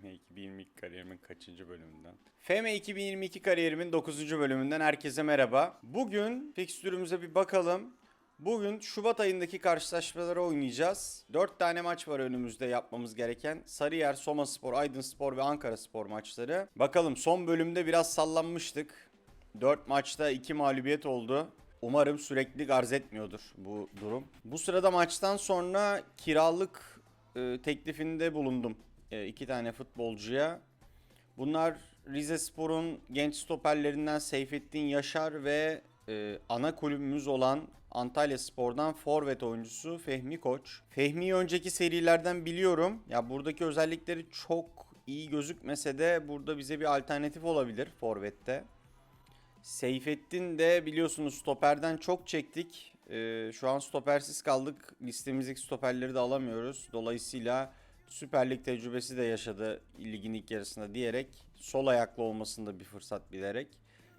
FM 2022 kariyerimin kaçıncı bölümünden? FM 2022 kariyerimin 9. bölümünden herkese merhaba. Bugün fikstürümüze bir bakalım. Bugün Şubat ayındaki karşılaşmaları oynayacağız. 4 tane maç var önümüzde yapmamız gereken. Sarıyer, Somaspor, Aydınspor ve Ankara Spor maçları. Bakalım son bölümde biraz sallanmıştık. 4 maçta 2 mağlubiyet oldu. Umarım sürekli arz etmiyordur bu durum. Bu sırada maçtan sonra kiralık e, teklifinde bulundum iki tane futbolcuya. Bunlar Rize Spor'un genç stoperlerinden Seyfettin Yaşar ve e, ana kulübümüz olan Antalya Spor'dan forvet oyuncusu Fehmi Koç. Fehmi'yi önceki serilerden biliyorum. Ya buradaki özellikleri çok iyi gözükmese de burada bize bir alternatif olabilir forvette. Seyfettin de biliyorsunuz stoperden çok çektik. Ee, şu an stopersiz kaldık. Listemizdeki stoperleri de alamıyoruz. Dolayısıyla Süper Lig tecrübesi de yaşadı ligin ilk yarısında diyerek sol ayaklı olmasında bir fırsat bilerek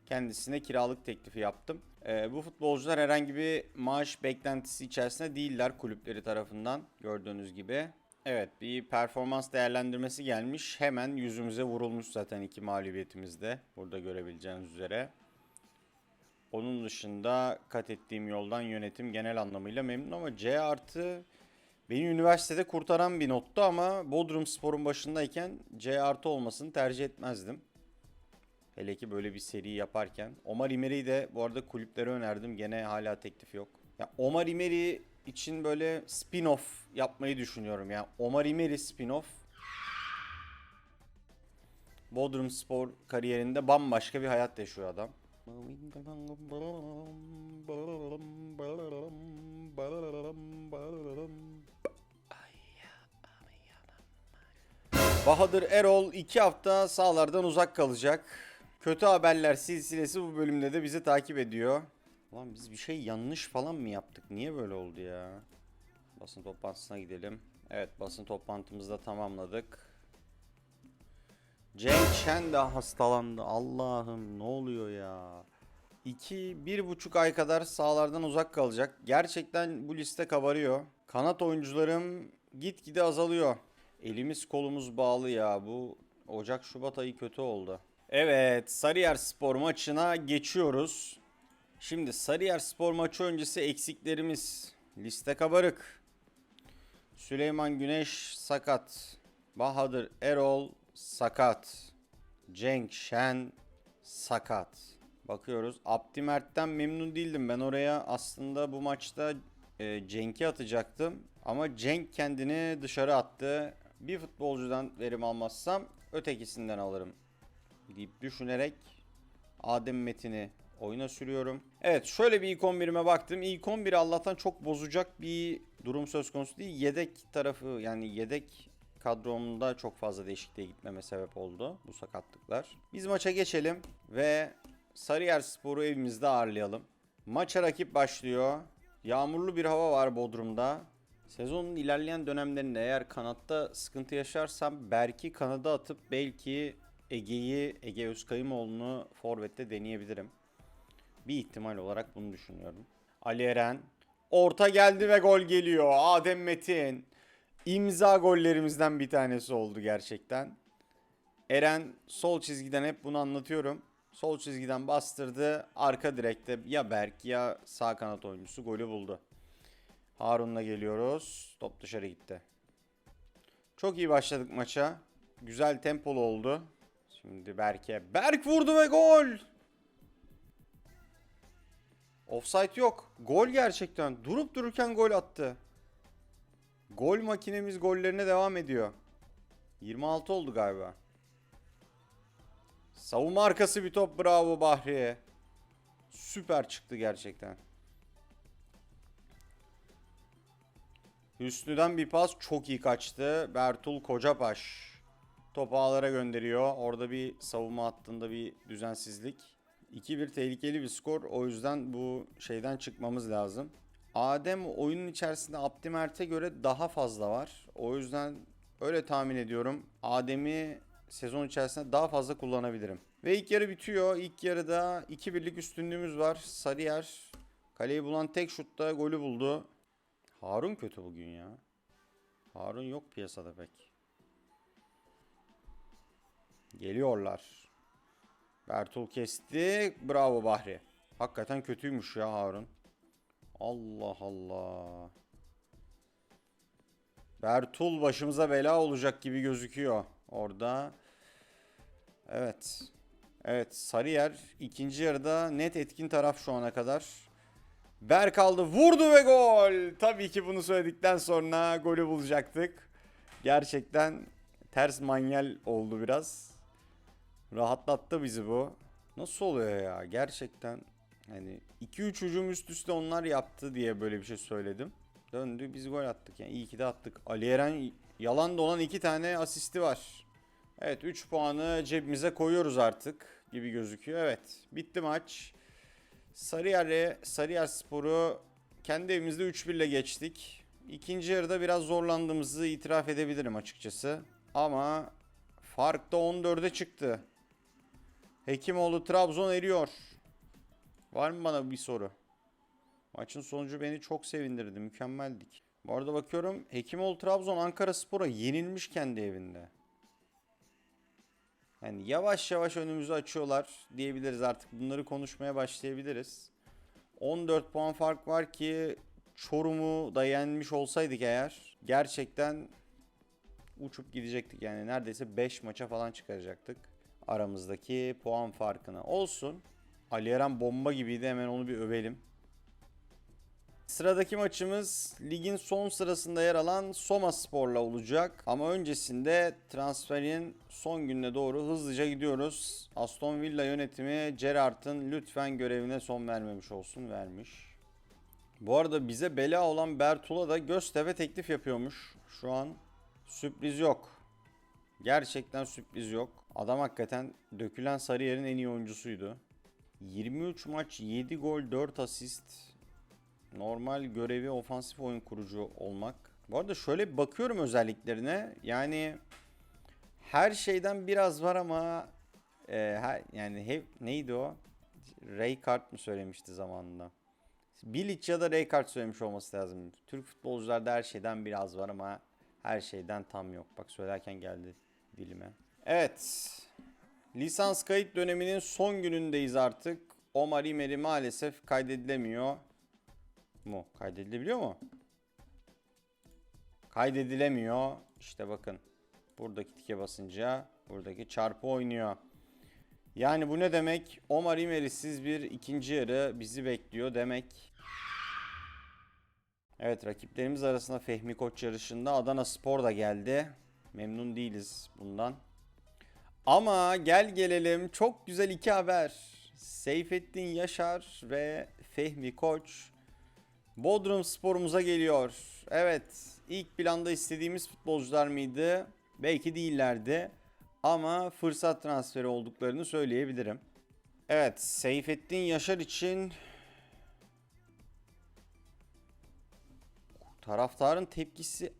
kendisine kiralık teklifi yaptım. Ee, bu futbolcular herhangi bir maaş beklentisi içerisinde değiller kulüpleri tarafından gördüğünüz gibi. Evet bir performans değerlendirmesi gelmiş. Hemen yüzümüze vurulmuş zaten iki mağlubiyetimizde. Burada görebileceğiniz üzere. Onun dışında kat ettiğim yoldan yönetim genel anlamıyla memnun ama C artı beni üniversitede kurtaran bir nottu ama Bodrum Spor'un başındayken C artı olmasını tercih etmezdim. Hele ki böyle bir seri yaparken. Omar İmeri'yi de bu arada kulüplere önerdim. Gene hala teklif yok. Ya Omar İmeri için böyle spin-off yapmayı düşünüyorum. Yani Omar İmeri spin-off Bodrum Spor kariyerinde bambaşka bir hayat yaşıyor adam. Bahadır Erol 2 hafta sahalardan uzak kalacak. Kötü haberler silsilesi bu bölümde de bizi takip ediyor. Ulan biz bir şey yanlış falan mı yaptık? Niye böyle oldu ya? Basın toplantısına gidelim. Evet basın toplantımızı da tamamladık. Cenk Şen de hastalandı. Allah'ım ne oluyor ya? 2 bir buçuk ay kadar sahalardan uzak kalacak. Gerçekten bu liste kabarıyor. Kanat oyuncularım gitgide azalıyor. Elimiz kolumuz bağlı ya. Bu Ocak Şubat ayı kötü oldu. Evet Sarıyer Spor maçına geçiyoruz. Şimdi Sarıyer Spor maçı öncesi eksiklerimiz. Liste kabarık. Süleyman Güneş sakat. Bahadır Erol sakat. Cenk Şen sakat. Bakıyoruz. Abdi Mert'ten memnun değildim. Ben oraya aslında bu maçta e, Cenk'i atacaktım. Ama Cenk kendini dışarı attı. Bir futbolcudan verim almazsam ötekisinden alırım deyip düşünerek Adem Metin'i oyuna sürüyorum. Evet şöyle bir ilk 11'ime baktım. İlk 11'i Allah'tan çok bozacak bir durum söz konusu değil. Yedek tarafı yani yedek kadromda çok fazla değişikliğe gitmeme sebep oldu bu sakatlıklar. Biz maça geçelim ve Sarıyer Spor'u evimizde ağırlayalım. Maça rakip başlıyor. Yağmurlu bir hava var Bodrum'da. Sezonun ilerleyen dönemlerinde eğer kanatta sıkıntı yaşarsam Berk'i kanada atıp belki Ege'yi, Ege Özkayımoğlu'nu forvette deneyebilirim. Bir ihtimal olarak bunu düşünüyorum. Ali Eren. Orta geldi ve gol geliyor. Adem Metin. İmza gollerimizden bir tanesi oldu gerçekten. Eren sol çizgiden hep bunu anlatıyorum. Sol çizgiden bastırdı. Arka direkte ya Berk ya sağ kanat oyuncusu golü buldu. Harun'la geliyoruz. Top dışarı gitti. Çok iyi başladık maça. Güzel tempolu oldu. Şimdi Berk'e. Berk vurdu ve gol. Offside yok. Gol gerçekten. Durup dururken gol attı. Gol makinemiz gollerine devam ediyor. 26 oldu galiba. Savunma arkası bir top. Bravo Bahriye. Süper çıktı gerçekten. Hüsnü'den bir pas çok iyi kaçtı. Bertul Kocapaş. Topu ağlara gönderiyor. Orada bir savunma hattında bir düzensizlik. 2-1 tehlikeli bir skor. O yüzden bu şeyden çıkmamız lazım. Adem oyunun içerisinde Abdimert'e göre daha fazla var. O yüzden öyle tahmin ediyorum. Adem'i sezon içerisinde daha fazla kullanabilirim. Ve ilk yarı bitiyor. İlk yarıda 2-1'lik üstünlüğümüz var. Sarıyer kaleyi bulan tek şutta golü buldu. Harun kötü bugün ya. Harun yok piyasada pek. Geliyorlar. Bertul kesti. Bravo Bahri. Hakikaten kötüymüş ya Harun. Allah Allah. Bertul başımıza bela olacak gibi gözüküyor orada. Evet. Evet Sarıyer ikinci yarıda net etkin taraf şu ana kadar. Berk aldı vurdu ve gol. Tabii ki bunu söyledikten sonra golü bulacaktık. Gerçekten ters manyel oldu biraz. Rahatlattı bizi bu. Nasıl oluyor ya gerçekten. Hani 2-3 hücum üst üste onlar yaptı diye böyle bir şey söyledim. Döndü biz gol attık yani iyi ki de attık. Ali Eren yalan dolan iki tane asisti var. Evet 3 puanı cebimize koyuyoruz artık gibi gözüküyor. Evet bitti maç. Sarıyer'e Sarıyer Spor'u kendi evimizde 3-1 ile geçtik. İkinci yarıda biraz zorlandığımızı itiraf edebilirim açıkçası. Ama fark da 14'e çıktı. Hekimoğlu Trabzon eriyor. Var mı bana bir soru? Maçın sonucu beni çok sevindirdi. Mükemmeldik. Bu arada bakıyorum Hekimoğlu Trabzon Ankara Spor'a yenilmiş kendi evinde. Yani yavaş yavaş önümüzü açıyorlar diyebiliriz artık. Bunları konuşmaya başlayabiliriz. 14 puan fark var ki Çorum'u da yenmiş olsaydık eğer gerçekten uçup gidecektik. Yani neredeyse 5 maça falan çıkaracaktık aramızdaki puan farkını. Olsun. Ali Eren bomba gibiydi hemen onu bir övelim. Sıradaki maçımız ligin son sırasında yer alan Soma Spor'la olacak. Ama öncesinde transferin son gününe doğru hızlıca gidiyoruz. Aston Villa yönetimi Gerrard'ın lütfen görevine son vermemiş olsun vermiş. Bu arada bize bela olan Bertula da Göztepe teklif yapıyormuş. Şu an sürpriz yok. Gerçekten sürpriz yok. Adam hakikaten dökülen Sarıyer'in en iyi oyuncusuydu. 23 maç 7 gol 4 asist. Normal görevi ofansif oyun kurucu olmak. Bu arada şöyle bir bakıyorum özelliklerine. Yani her şeyden biraz var ama e, her, yani hep neydi o? Raykart mı söylemişti zamanında? Bilic ya da Raykart söylemiş olması lazım. Türk futbolcularda her şeyden biraz var ama her şeyden tam yok. Bak söylerken geldi dilime. Evet. Lisans kayıt döneminin son günündeyiz artık. Omar İmeri maalesef kaydedilemiyor mu? Kaydedilebiliyor mu? Kaydedilemiyor. İşte bakın. Buradaki tike basınca buradaki çarpı oynuyor. Yani bu ne demek? Omar İmeri'siz bir ikinci yarı bizi bekliyor demek. Evet rakiplerimiz arasında Fehmi Koç yarışında Adana Spor da geldi. Memnun değiliz bundan. Ama gel gelelim çok güzel iki haber. Seyfettin Yaşar ve Fehmi Koç Bodrum sporumuza geliyor. Evet ilk planda istediğimiz futbolcular mıydı? Belki değillerdi. Ama fırsat transferi olduklarını söyleyebilirim. Evet Seyfettin Yaşar için taraftarın tepkisi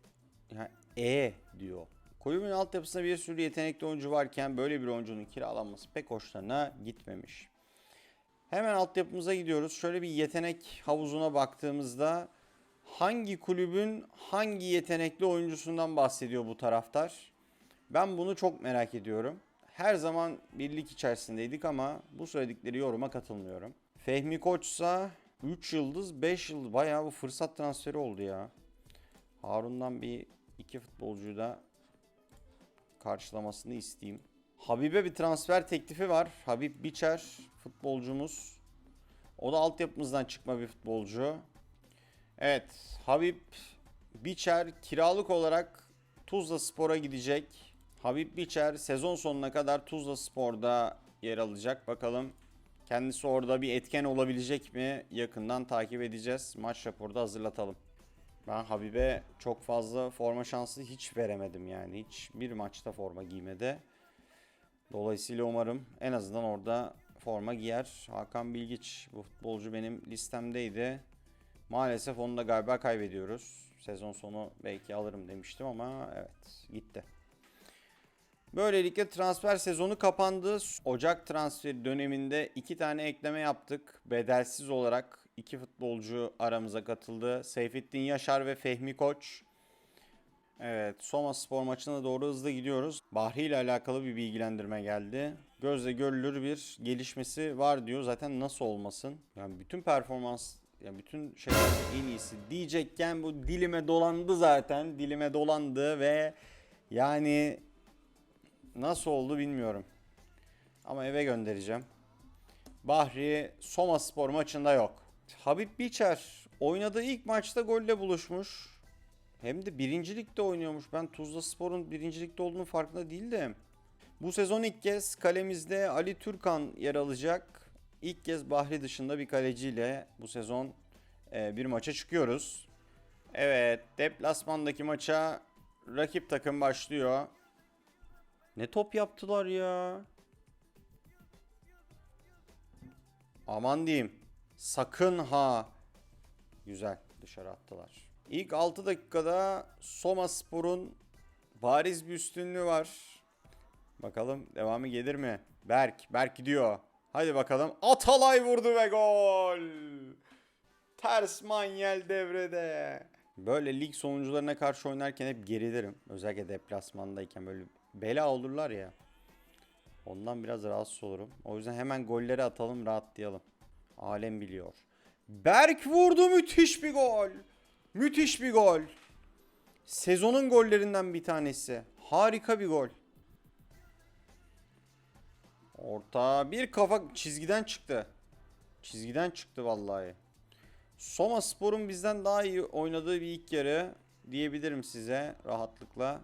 yani E diyor. Kulübün altyapısında bir sürü yetenekli oyuncu varken böyle bir oyuncunun kiralanması pek hoşlarına gitmemiş. Hemen altyapımıza gidiyoruz. Şöyle bir yetenek havuzuna baktığımızda hangi kulübün hangi yetenekli oyuncusundan bahsediyor bu taraftar? Ben bunu çok merak ediyorum. Her zaman birlik içerisindeydik ama bu söyledikleri yoruma katılmıyorum. Fehmi Koçsa 3 yıldız 5 yıldız bayağı bu fırsat transferi oldu ya. Harun'dan bir iki futbolcuyu da karşılamasını isteyeyim. Habib'e bir transfer teklifi var. Habib Biçer futbolcumuz. O da altyapımızdan çıkma bir futbolcu. Evet, Habib Biçer kiralık olarak Tuzla Spor'a gidecek. Habib Biçer sezon sonuna kadar Tuzla Spor'da yer alacak. Bakalım kendisi orada bir etken olabilecek mi? Yakından takip edeceğiz. Maç raporu da hazırlatalım. Ben Habib'e çok fazla forma şansı hiç veremedim yani. Hiç bir maçta forma giymedi. Dolayısıyla umarım en azından orada forma giyer. Hakan Bilgiç bu futbolcu benim listemdeydi. Maalesef onu da galiba kaybediyoruz. Sezon sonu belki alırım demiştim ama evet gitti. Böylelikle transfer sezonu kapandı. Ocak transferi döneminde iki tane ekleme yaptık. Bedelsiz olarak iki futbolcu aramıza katıldı. Seyfettin Yaşar ve Fehmi Koç. Evet, Soma Spor maçına doğru hızlı gidiyoruz. Bahri ile alakalı bir bilgilendirme geldi. Gözle görülür bir gelişmesi var diyor. Zaten nasıl olmasın? Yani bütün performans, yani bütün şeylerde en iyisi diyecekken bu dilime dolandı zaten. Dilime dolandı ve yani nasıl oldu bilmiyorum. Ama eve göndereceğim. Bahri Soma Spor maçında yok. Habib Biçer oynadığı ilk maçta golle buluşmuş. Hem de birincilikte oynuyormuş. Ben Tuzla Spor'un birincilikte olduğunu farkında değildim. Bu sezon ilk kez kalemizde Ali Türkan yer alacak. İlk kez Bahri dışında bir kaleciyle bu sezon e, bir maça çıkıyoruz. Evet, deplasmandaki maça rakip takım başlıyor. Ne top yaptılar ya. Aman diyeyim. Sakın ha. Güzel dışarı attılar. İlk 6 dakikada Soma Spor'un bariz bir üstünlüğü var. Bakalım devamı gelir mi? Berk, Berk gidiyor. Hadi bakalım. Atalay vurdu ve gol. Ters manyel devrede. Böyle lig sonuncularına karşı oynarken hep gerilirim. Özellikle deplasmandayken böyle bela olurlar ya. Ondan biraz rahatsız olurum. O yüzden hemen golleri atalım rahatlayalım. Alem biliyor. Berk vurdu müthiş bir gol. Müthiş bir gol. Sezonun gollerinden bir tanesi. Harika bir gol. Orta bir kafa çizgiden çıktı. Çizgiden çıktı vallahi. Soma Spor'un bizden daha iyi oynadığı bir ilk yarı diyebilirim size rahatlıkla.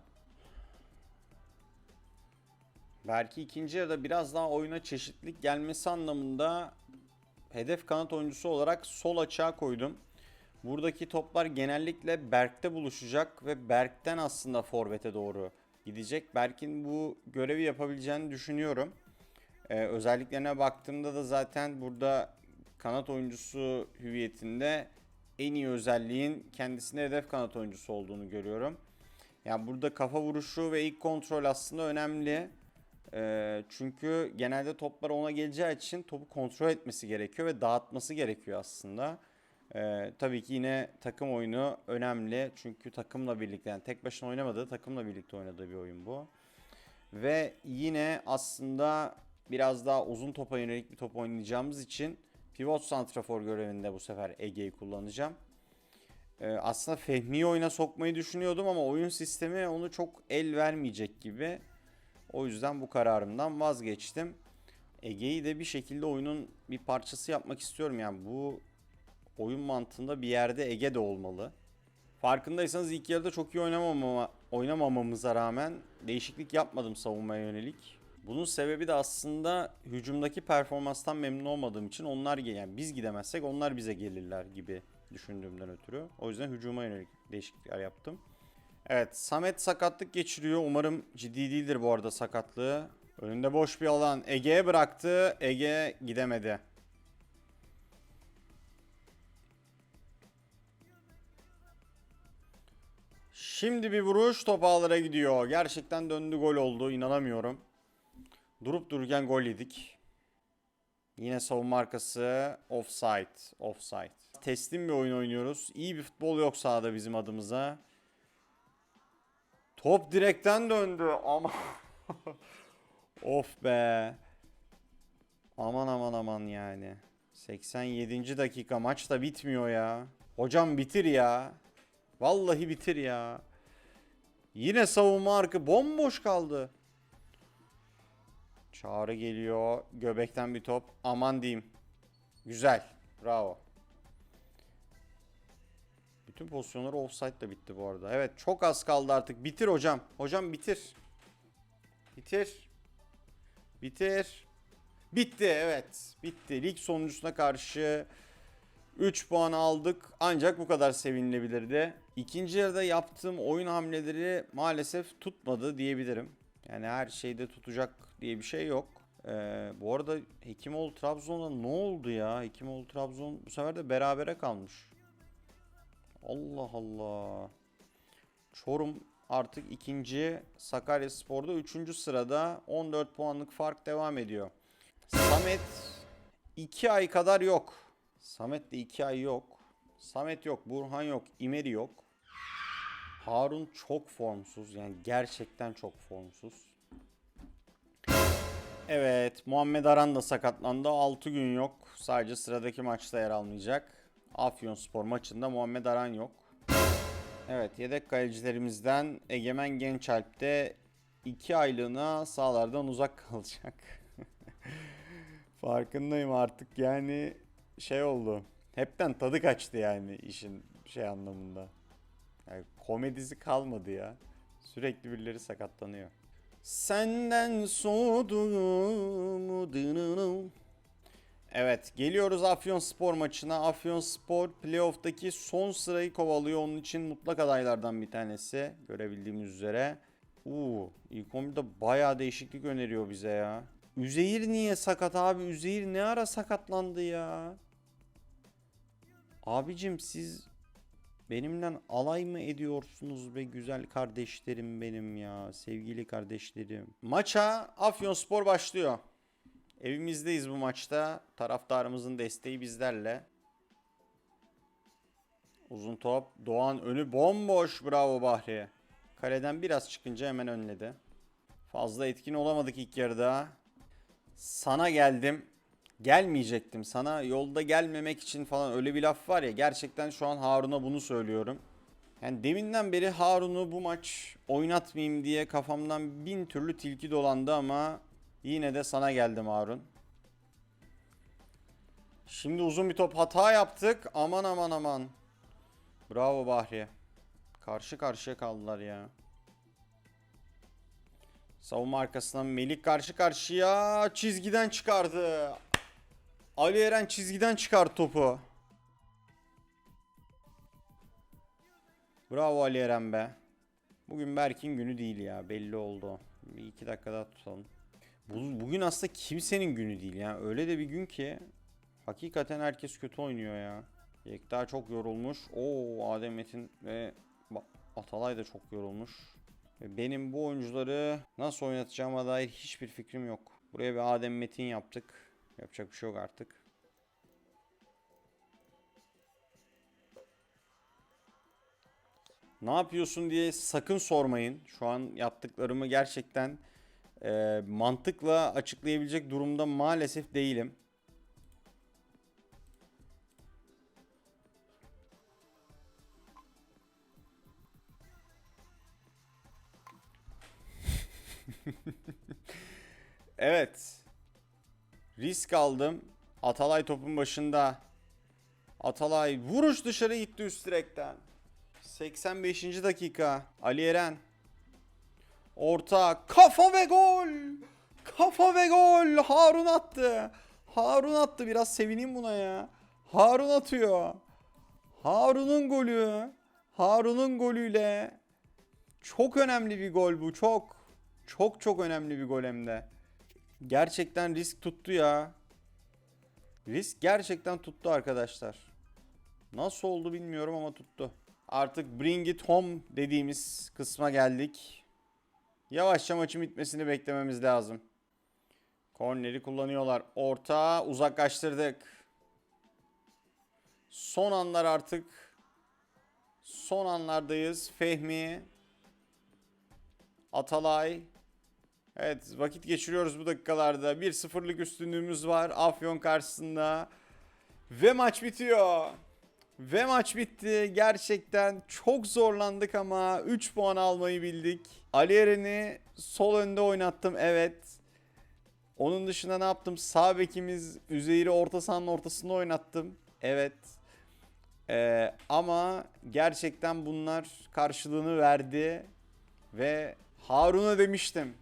Belki ikinci yarıda biraz daha oyuna çeşitlilik gelmesi anlamında hedef kanat oyuncusu olarak sol açığa koydum. Buradaki toplar genellikle Berk'te buluşacak ve Berk'ten aslında forvete doğru gidecek. Berk'in bu görevi yapabileceğini düşünüyorum. Ee, özelliklerine baktığımda da zaten burada kanat oyuncusu hüviyetinde en iyi özelliğin kendisine hedef kanat oyuncusu olduğunu görüyorum. Yani burada kafa vuruşu ve ilk kontrol aslında önemli. Ee, çünkü genelde toplar ona geleceği için topu kontrol etmesi gerekiyor ve dağıtması gerekiyor aslında. Ee, tabii ki yine takım oyunu önemli. Çünkü takımla birlikte yani tek başına oynamadığı takımla birlikte oynadığı bir oyun bu. Ve yine aslında biraz daha uzun topa yönelik bir top oynayacağımız için pivot santrafor görevinde bu sefer Ege'yi kullanacağım. Ee, aslında Fehmi'yi oyuna sokmayı düşünüyordum ama oyun sistemi onu çok el vermeyecek gibi. O yüzden bu kararımdan vazgeçtim. Ege'yi de bir şekilde oyunun bir parçası yapmak istiyorum. Yani bu oyun mantığında bir yerde Ege de olmalı. Farkındaysanız ilk yarıda çok iyi oynamamama, oynamamamıza rağmen değişiklik yapmadım savunmaya yönelik. Bunun sebebi de aslında hücumdaki performanstan memnun olmadığım için onlar yani biz gidemezsek onlar bize gelirler gibi düşündüğümden ötürü. O yüzden hücuma yönelik değişiklikler yaptım. Evet Samet sakatlık geçiriyor. Umarım ciddi değildir bu arada sakatlığı. Önünde boş bir alan. Ege'ye bıraktı. Ege gidemedi. Şimdi bir vuruş top ağlara gidiyor. Gerçekten döndü gol oldu. İnanamıyorum. Durup dururken gol yedik. Yine savunma arkası offside. Offside. Teslim bir oyun oynuyoruz. İyi bir futbol yok sahada bizim adımıza. Top direkten döndü ama of be. Aman aman aman yani. 87. dakika maç da bitmiyor ya. Hocam bitir ya. Vallahi bitir ya. Yine savunma arka bomboş kaldı. Çağrı geliyor. Göbekten bir top. Aman diyeyim. Güzel. Bravo. Bütün pozisyonları offside ile bitti bu arada. Evet çok az kaldı artık. Bitir hocam. Hocam bitir. Bitir. Bitir. Bitti evet. Bitti. Lig sonuncusuna karşı 3 puan aldık. Ancak bu kadar sevinilebilirdi. İkinci yarıda yaptığım oyun hamleleri maalesef tutmadı diyebilirim. Yani her şeyde tutacak diye bir şey yok. Ee, bu arada Hekimoğlu Trabzon'a ne oldu ya? Hekimoğlu Trabzon bu sefer de berabere kalmış. Allah Allah. Çorum artık ikinci, Sakarya Spor'da üçüncü sırada 14 puanlık fark devam ediyor. Samet 2 ay kadar yok. Samet de 2 ay yok. Samet yok, Burhan yok, İmeri yok. Harun çok formsuz. Yani gerçekten çok formsuz. Evet, Muhammed Aran da sakatlandı. 6 gün yok. Sadece sıradaki maçta yer almayacak. Afyonspor maçında Muhammed Aran yok. Evet, yedek kalecilerimizden Egemen Gençalp de 2 aylığına sahalardan uzak kalacak. Farkındayım artık yani şey oldu. Hepten tadı kaçtı yani işin şey anlamında. Yani komedisi kalmadı ya. Sürekli birileri sakatlanıyor. Senden soğuduğumu. Evet geliyoruz Afyonspor maçına. Afyonspor playoff'taki son sırayı kovalıyor. Onun için mutlak adaylardan bir tanesi. Görebildiğimiz üzere. Uuu ilk 11'de bayağı değişiklik öneriyor bize ya. Üzeyir niye sakat abi? Üzeyir ne ara sakatlandı ya? Abicim siz benimle alay mı ediyorsunuz be güzel kardeşlerim benim ya. Sevgili kardeşlerim. Maça Afyonspor başlıyor. Evimizdeyiz bu maçta. Taraftarımızın desteği bizlerle. Uzun top. Doğan önü bomboş. Bravo Bahri. Kaleden biraz çıkınca hemen önledi. Fazla etkin olamadık ilk yarıda. Sana geldim. Gelmeyecektim sana. Yolda gelmemek için falan öyle bir laf var ya. Gerçekten şu an Harun'a bunu söylüyorum. Yani deminden beri Harun'u bu maç oynatmayayım diye kafamdan bin türlü tilki dolandı ama yine de sana geldim Harun. Şimdi uzun bir top hata yaptık. Aman aman aman. Bravo Bahri. Karşı karşıya kaldılar ya. Savunma arkasından Melik karşı karşıya çizgiden çıkardı. Ali Eren çizgiden çıkar topu. Bravo Ali Eren be. Bugün Berk'in günü değil ya belli oldu. Bir iki dakika daha tutalım. Bu- Bugün aslında kimsenin günü değil ya. Öyle de bir gün ki hakikaten herkes kötü oynuyor ya. Yekta çok yorulmuş. Oo Adem Metin ve Atalay da çok yorulmuş. Benim bu oyuncuları nasıl oynatacağıma dair hiçbir fikrim yok. Buraya bir Adem Metin yaptık. Yapacak bir şey yok artık. Ne yapıyorsun diye sakın sormayın. Şu an yaptıklarımı gerçekten e, mantıkla açıklayabilecek durumda maalesef değilim. Evet. Risk aldım. Atalay topun başında. Atalay vuruş dışarı gitti üst direkten. 85. dakika. Ali Eren. Orta kafa ve gol. Kafa ve gol. Harun attı. Harun attı. Biraz sevineyim buna ya. Harun atıyor. Harun'un golü. Harun'un golüyle çok önemli bir gol bu. Çok. Çok çok önemli bir gol hem de. Gerçekten risk tuttu ya. Risk gerçekten tuttu arkadaşlar. Nasıl oldu bilmiyorum ama tuttu. Artık bring it home dediğimiz kısma geldik. Yavaşça maçın bitmesini beklememiz lazım. Korneri kullanıyorlar. Orta uzaklaştırdık. Son anlar artık. Son anlardayız. Fehmi. Atalay. Evet vakit geçiriyoruz bu dakikalarda. 1-0'lık üstünlüğümüz var Afyon karşısında. Ve maç bitiyor. Ve maç bitti. Gerçekten çok zorlandık ama 3 puan almayı bildik. Ali Eren'i sol önde oynattım evet. Onun dışında ne yaptım? Sağ bekimiz Üzeyir'i orta sahanın ortasında oynattım. Evet. Ee, ama gerçekten bunlar karşılığını verdi. Ve Harun'a demiştim.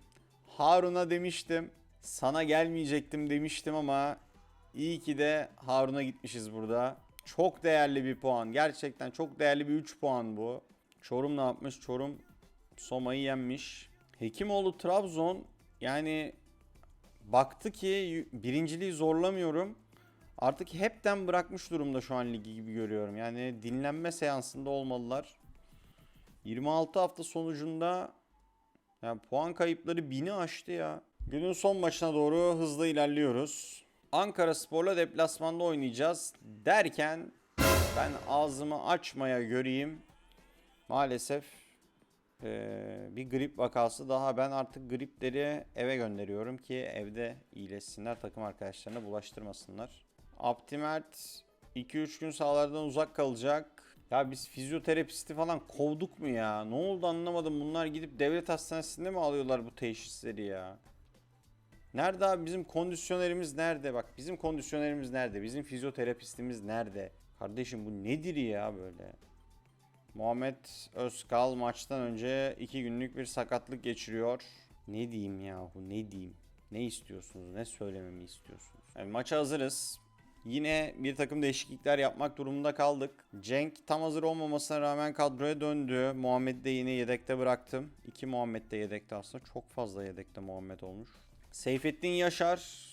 Harun'a demiştim. Sana gelmeyecektim demiştim ama iyi ki de Harun'a gitmişiz burada. Çok değerli bir puan. Gerçekten çok değerli bir 3 puan bu. Çorum ne yapmış? Çorum Soma'yı yenmiş. Hekimoğlu Trabzon yani baktı ki birinciliği zorlamıyorum. Artık hepten bırakmış durumda şu an ligi gibi görüyorum. Yani dinlenme seansında olmalılar. 26 hafta sonucunda yani puan kayıpları 1000'i aştı ya. Günün son maçına doğru hızlı ilerliyoruz. Ankara Spor'la deplasmanda oynayacağız derken ben ağzımı açmaya göreyim. Maalesef Ee, bir grip vakası daha. Ben artık gripleri eve gönderiyorum ki evde iyileşsinler. Takım arkadaşlarına bulaştırmasınlar. Optimert 2-3 gün sahalardan uzak kalacak. Ya biz fizyoterapisti falan kovduk mu ya? Ne oldu anlamadım. Bunlar gidip devlet hastanesinde mi alıyorlar bu teşhisleri ya? Nerede abi bizim kondisyonerimiz nerede? Bak bizim kondisyonerimiz nerede? Bizim fizyoterapistimiz nerede? Kardeşim bu nedir ya böyle? Muhammed Özkal maçtan önce iki günlük bir sakatlık geçiriyor. Ne diyeyim yahu ne diyeyim? Ne istiyorsunuz? Ne söylememi istiyorsunuz? Yani maça hazırız. Yine bir takım değişiklikler yapmak durumunda kaldık. Cenk tam hazır olmamasına rağmen kadroya döndü. Muhammed'i de yine yedekte bıraktım. İki Muhammed de yedekte aslında. Çok fazla yedekte Muhammed olmuş. Seyfettin Yaşar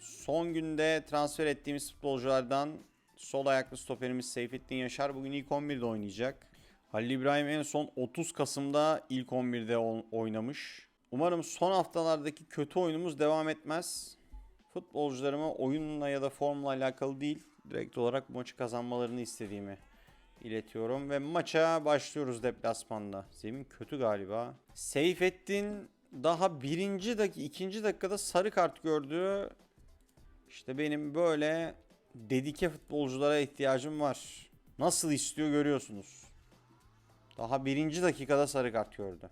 son günde transfer ettiğimiz futbolculardan sol ayaklı stoperimiz Seyfettin Yaşar bugün ilk 11'de oynayacak. Halil İbrahim en son 30 Kasım'da ilk 11'de o- oynamış. Umarım son haftalardaki kötü oyunumuz devam etmez. Futbolcularıma oyunla ya da formla alakalı değil, direkt olarak maçı kazanmalarını istediğimi iletiyorum. Ve maça başlıyoruz deplasmanda. Zemin kötü galiba. Seyfettin daha birinci dakika, ikinci dakikada sarı kart gördü. İşte benim böyle dedike futbolculara ihtiyacım var. Nasıl istiyor görüyorsunuz. Daha birinci dakikada sarı kart gördü.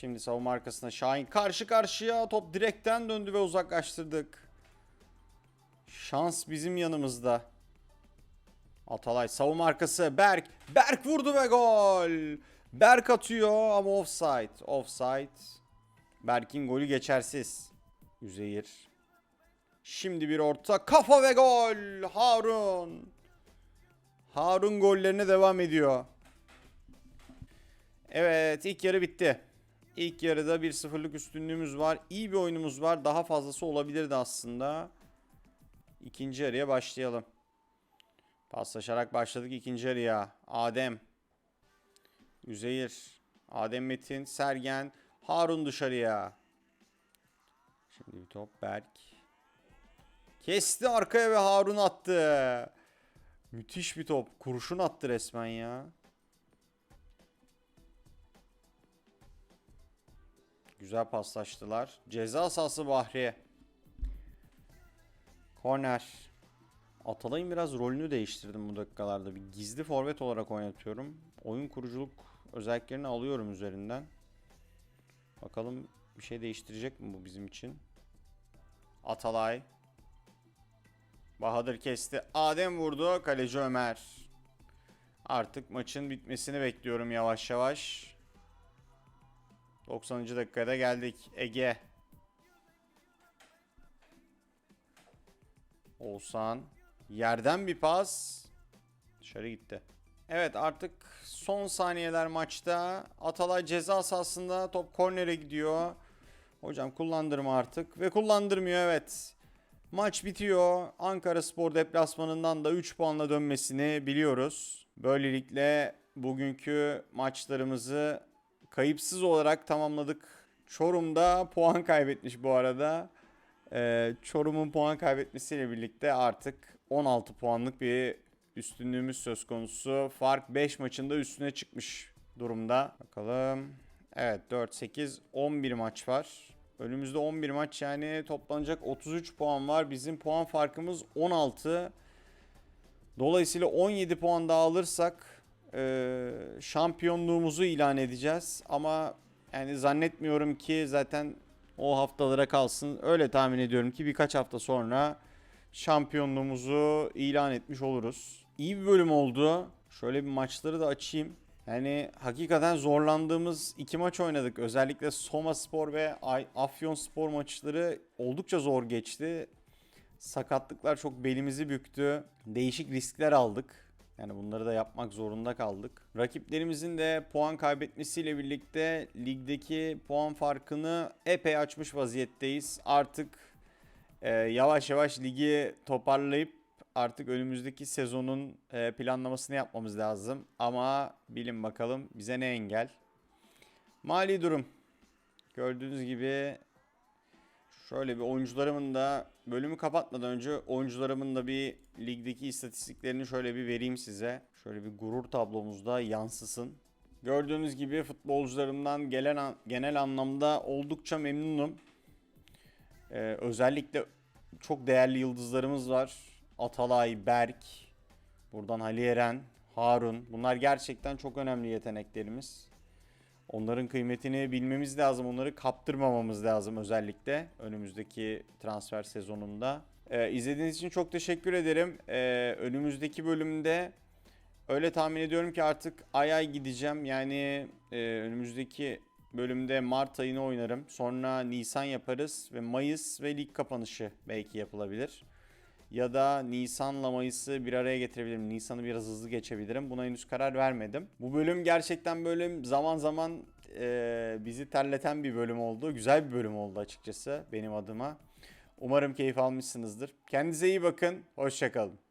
Şimdi savunma arkasına Şahin karşı karşıya top direkten döndü ve uzaklaştırdık. Şans bizim yanımızda. Atalay savunma arkası Berk. Berk vurdu ve gol. Berk atıyor ama offside. Offside. Berk'in golü geçersiz. Üzeyir. Şimdi bir orta kafa ve gol. Harun. Harun gollerine devam ediyor. Evet ilk yarı bitti. İlk yarıda 1-0'lık üstünlüğümüz var. İyi bir oyunumuz var. Daha fazlası olabilirdi aslında. İkinci yarıya başlayalım. Paslaşarak başladık ikinci yarıya. Adem. Üzeyir. Adem Metin. Sergen. Harun dışarıya. Şimdi bir top Berk. Kesti arkaya ve Harun attı. Müthiş bir top. Kurşun attı resmen ya. Güzel paslaştılar. Ceza sahası Bahri. Korner. Atalay'ın biraz rolünü değiştirdim bu dakikalarda. Bir gizli forvet olarak oynatıyorum. Oyun kuruculuk özelliklerini alıyorum üzerinden. Bakalım bir şey değiştirecek mi bu bizim için? Atalay. Bahadır kesti. Adem vurdu. Kaleci Ömer. Artık maçın bitmesini bekliyorum yavaş yavaş. 90. dakikada geldik. Ege. Oğuzhan. Yerden bir pas. Dışarı gitti. Evet artık son saniyeler maçta. Atalay ceza sahasında top kornere gidiyor. Hocam kullandırma artık. Ve kullandırmıyor evet. Maç bitiyor. Ankara Spor deplasmanından da 3 puanla dönmesini biliyoruz. Böylelikle bugünkü maçlarımızı kayıpsız olarak tamamladık. Çorum'da puan kaybetmiş bu arada. Ee, Çorum'un puan kaybetmesiyle birlikte artık 16 puanlık bir üstünlüğümüz söz konusu. Fark 5 maçında üstüne çıkmış durumda. Bakalım. Evet 4, 8, 11 maç var. Önümüzde 11 maç yani toplanacak 33 puan var. Bizim puan farkımız 16. Dolayısıyla 17 puan daha alırsak e, şampiyonluğumuzu ilan edeceğiz. Ama yani zannetmiyorum ki zaten o haftalara kalsın. Öyle tahmin ediyorum ki birkaç hafta sonra şampiyonluğumuzu ilan etmiş oluruz. İyi bir bölüm oldu. Şöyle bir maçları da açayım. Yani hakikaten zorlandığımız iki maç oynadık. Özellikle Soma Spor ve Afyon Spor maçları oldukça zor geçti. Sakatlıklar çok belimizi büktü. Değişik riskler aldık. Yani bunları da yapmak zorunda kaldık. Rakiplerimizin de puan kaybetmesiyle birlikte ligdeki puan farkını epey açmış vaziyetteyiz. Artık e, yavaş yavaş ligi toparlayıp artık önümüzdeki sezonun e, planlamasını yapmamız lazım. Ama bilin bakalım bize ne engel. Mali durum. Gördüğünüz gibi Şöyle bir oyuncularımın da bölümü kapatmadan önce oyuncularımın da bir ligdeki istatistiklerini şöyle bir vereyim size. Şöyle bir gurur tablomuzda yansısın. Gördüğünüz gibi futbolcularımdan gelen genel anlamda oldukça memnunum. Ee, özellikle çok değerli yıldızlarımız var. Atalay, Berk, buradan Ali Eren, Harun. Bunlar gerçekten çok önemli yeteneklerimiz. Onların kıymetini bilmemiz lazım. Onları kaptırmamamız lazım özellikle önümüzdeki transfer sezonunda. Ee, izlediğiniz için çok teşekkür ederim. Ee, önümüzdeki bölümde öyle tahmin ediyorum ki artık ay ay gideceğim. Yani e, önümüzdeki bölümde Mart ayını oynarım. Sonra Nisan yaparız ve Mayıs ve lig kapanışı belki yapılabilir. Ya da Nisan'la Mayıs'ı bir araya getirebilirim. Nisan'ı biraz hızlı geçebilirim. Buna henüz karar vermedim. Bu bölüm gerçekten böyle zaman zaman e, bizi terleten bir bölüm oldu. Güzel bir bölüm oldu açıkçası benim adıma. Umarım keyif almışsınızdır. Kendinize iyi bakın. Hoşçakalın.